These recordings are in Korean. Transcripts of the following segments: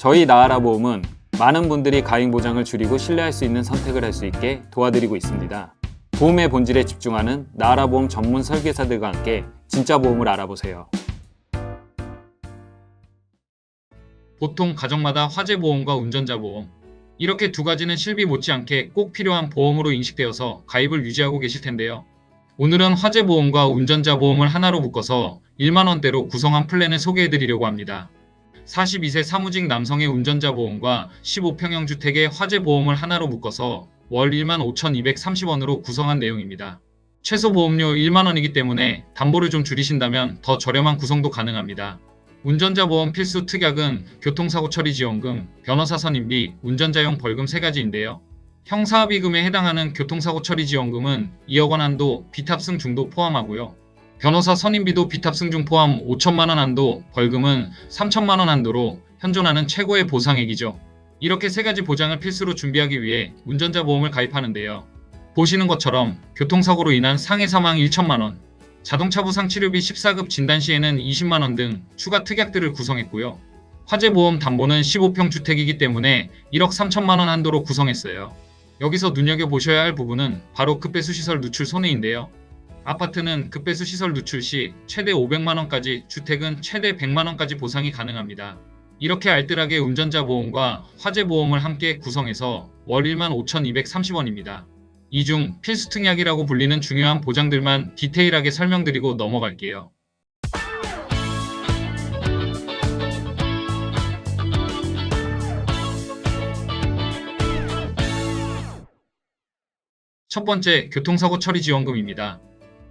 저희 나아라 보험은 많은 분들이 가입 보장을 줄이고 신뢰할 수 있는 선택을 할 수 있게 도와드리고 있습니다. 보험의 본질에 집중하는 나아라 보험 전문 설계사들과 함께 진짜 보험을 알아보세요. 보통 가정마다 화재 보험과 운전자 보험 이렇게 두 가지는 실비 못지않게 꼭 필요한 보험으로 인식되어서 가입을 유지하고 계실 텐데요. 오늘은 화재 보험과 운전자 보험을 하나로 묶어서 1만 원대로 구성한 플랜을 소개해 드리려고 합니다. 42세 사무직 남성의 운전자 보험과 15평형 주택의 화재 보험을 하나로 묶어서 월 1만 5,230원으로 구성한 내용입니다. 최소 보험료 1만 원이기 때문에 담보를 좀 줄이신다면 더 저렴한 구성도 가능합니다. 운전자 보험 필수 특약은 교통사고 처리 지원금, 변호사 선임비, 운전자용 벌금 세 가지인데요. 형사합의금에 해당하는 교통사고 처리 지원금은 2억 원 한도 비탑승 중도 포함하고요. 변호사 선임비도 비탑승 중 포함 5천만 원 한도, 벌금은 3천만 원 한도로 현존하는 최고의 보상액이죠. 이렇게 세 가지 보장을 필수로 준비하기 위해 운전자 보험을 가입하는데요. 보시는 것처럼 교통사고로 인한 상해 사망 1천만 원, 자동차 부상 치료비 14급 진단 시에는 20만 원 등 추가 특약들을 구성했고요. 화재 보험 담보는 15평 주택이기 때문에 1억 3천만 원 한도로 구성했어요. 여기서 눈여겨보셔야 할 부분은 바로 급배수 시설 누출 손해인데요. 아파트는 급배수 시설 누출 시 최대 500만 원까지, 주택은 최대 100만 원까지 보상이 가능합니다. 이렇게 알뜰하게 운전자 보험과 화재 보험을 함께 구성해서 월 1만 5,230원입니다. 이 중 필수 특약이라고 불리는 중요한 보장들만 디테일하게 설명드리고 넘어갈게요. 첫 번째, 교통사고 처리 지원금입니다.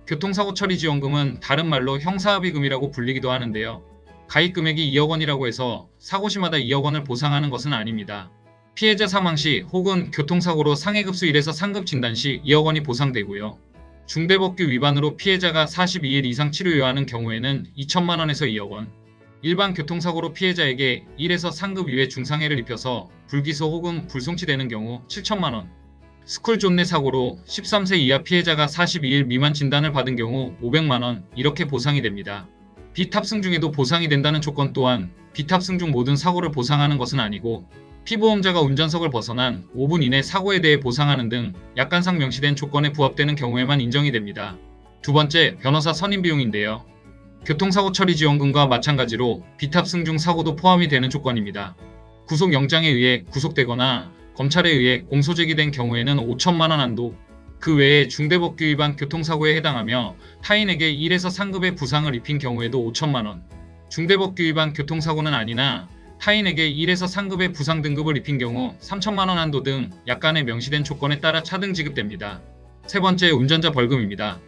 교통사고 처리 지원금은 다른 말로 형사합의금이라고 불리기도 하는데요. 가입 금액이 2억 원이라고 해서 사고 시마다 2억 원을 보상하는 것은 아닙니다. 피해자 사망 시 혹은 교통사고로 상해급수 1에서 상급 진단 시 2억 원이 보상되고요. 중대법규 위반으로 피해자가 42일 이상 치료해야 하는 경우에는 2천만 원에서 2억 원. 일반 교통사고로 피해자에게 1에서 상급 이외 중상해를 입혀서 불기소 혹은 불송치되는 경우 7천만 원. 스쿨 존내 사고로 13세 이하 피해자가 42일 미만 진단을 받은 경우 500만 원 이렇게 보상이 됩니다. 비탑승 중에도 보상이 된다는 조건 또한 비탑승 중 모든 사고를 보상하는 것은 아니고 피보험자가 운전석을 벗어난 5분 이내 사고에 대해 보상하는 등 약관상 명시된 조건에 부합되는 경우에만 인정이 됩니다. 두 번째, 변호사 선임 비용인데요. 교통사고 처리 지원금과 마찬가지로 비탑승 중 사고도 포함이 되는 조건입니다. 구속영장에 의해 구속되거나 검찰에 의해 공소 제기된 경우에는 5천만 원 한도, 그 외에 중대법규 위반 교통사고에 해당하며 타인에게 1에서 상급의 부상을 입힌 경우에도 5천만 원, 중대법규 위반 교통사고는 아니나 타인에게 1에서 상급의 부상 등급을 입힌 경우 3천만 원 한도 등 약관에 명시된 조건에 따라 차등 지급됩니다. 세 번째, 운전자 벌금입니다.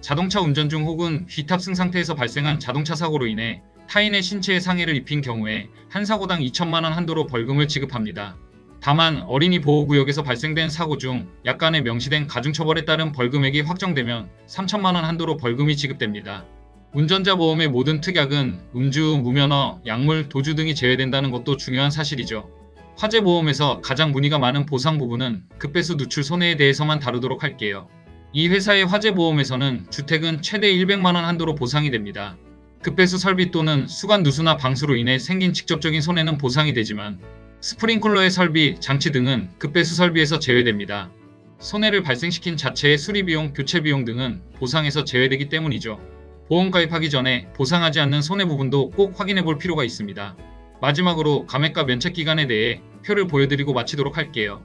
자동차 운전 중 혹은 비탑승 상태에서 발생한 자동차 사고로 인해 타인의 신체에 상해를 입힌 경우에 한 사고당 2천만 원 한도로 벌금을 지급합니다. 다만 어린이 보호구역에서 발생된 사고 중 약관에 명시된 가중처벌에 따른 벌금액이 확정되면 3천만 원 한도로 벌금이 지급됩니다. 운전자 보험의 모든 특약은 음주, 무면허, 약물, 도주 등이 제외된다는 것도 중요한 사실이죠. 화재 보험에서 가장 문의가 많은 보상 부분은 급배수 누출 손해에 대해서만 다루도록 할게요. 이 회사의 화재 보험에서는 주택은 최대 100만 원 한도로 보상이 됩니다. 급배수 설비 또는 수관 누수나 방수로 인해 생긴 직접적인 손해는 보상이 되지만 스프링클러의 설비, 장치 등은 급배수 설비에서 제외됩니다. 손해를 발생시킨 자체의 수리비용, 교체비용 등은 보상에서 제외되기 때문이죠. 보험 가입하기 전에 보상하지 않는 손해 부분도 꼭 확인해 볼 필요가 있습니다. 마지막으로 감액과 면책 기간에 대해 표를 보여드리고 마치도록 할게요.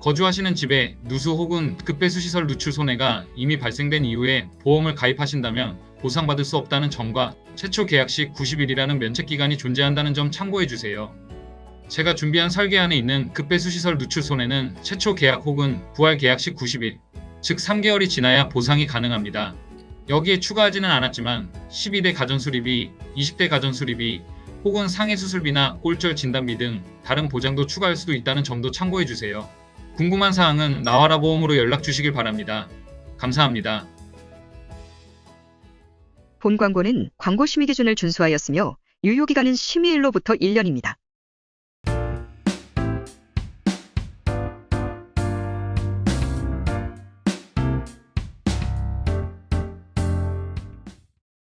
거주하시는 집에 누수 혹은 급배수 시설 누출 손해가 이미 발생된 이후에 보험을 가입하신다면 보상받을 수 없다는 점과 최초 계약 시 90일이라는 면책 기간이 존재한다는 점 참고해 주세요. 제가 준비한 설계안에 있는 급배수 시설 누출 손해는 최초 계약 혹은 부활 계약 시 90일, 즉 3개월이 지나야 보상이 가능합니다. 여기에 추가하지는 않았지만 12대 가전수리비, 20대 가전수리비, 혹은 상해 수술비나 꼴절 진단비 등 다른 보장도 추가할 수도 있다는 점도 참고해 주세요. 궁금한 사항은 나와라 보험으로 연락 주시길 바랍니다. 감사합니다. 본 광고는 광고 심의 기준을 준수하였으며 유효 기간은 심의일로부터 1년입니다.